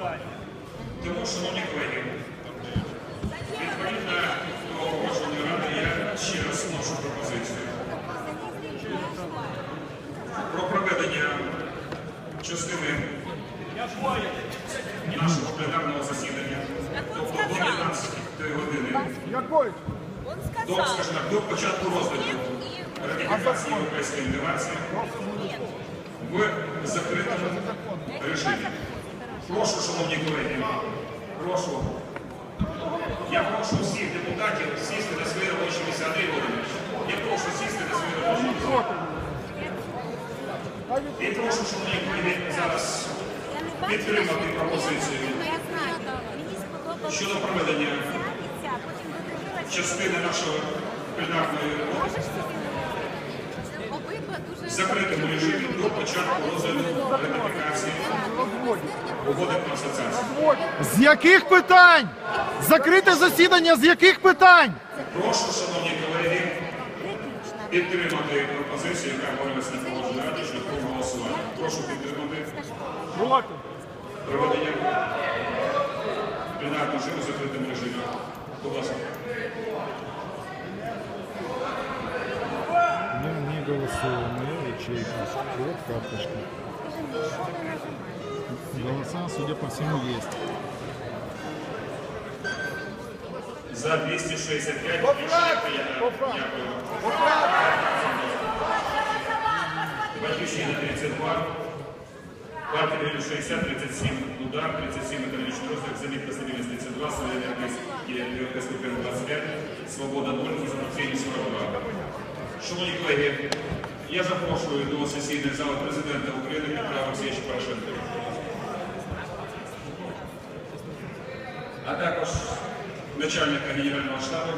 Тому, шановні колеги, відповідно до погоджувальної ради я ще раз вношу пропозицію про проведення частини нашого пленарного засідання, тобто до 15 години, до, скажімо до початку розгляду ратифікації європейської інтеграції в закритому режимі. Прошу, шановні колеги, прошу. Я прошу всіх депутатів сісти на свої робочі місця. Андрій Володимирович, я прошу сісти на свої робочі місця. І прошу, шановні колеги, зараз підтримати пропозицію щодо проведення частини нашої пленарної роботи в закритому режимі до початку розгляду ратифікації угоди про асоціацію. З яких питань? Закрите засідання з яких питань? Прошу, шановні колеги, підтримати пропозицію, яка говорилась на положенні раді шляхом голосування. Прошу підтримати проведення пленарного режиму в закритому режимі. Будь ласка. Я не голосую, моя ячейка. Вот карточка. Голоса, судя по всему, есть. За 265 рішення прийнято. Дякую. Батьківщина 32. Партія регіону 60, 37 удар, 37 економічний розвиток, замітка стабільність 32, Солідарність Європейський ПН 25, Свобода 0, інформаційні 42. Шановні колеги, я запрошую до сесійної зали президента України Петра Олексійовича Порошенка. А також начальника Генерального штабу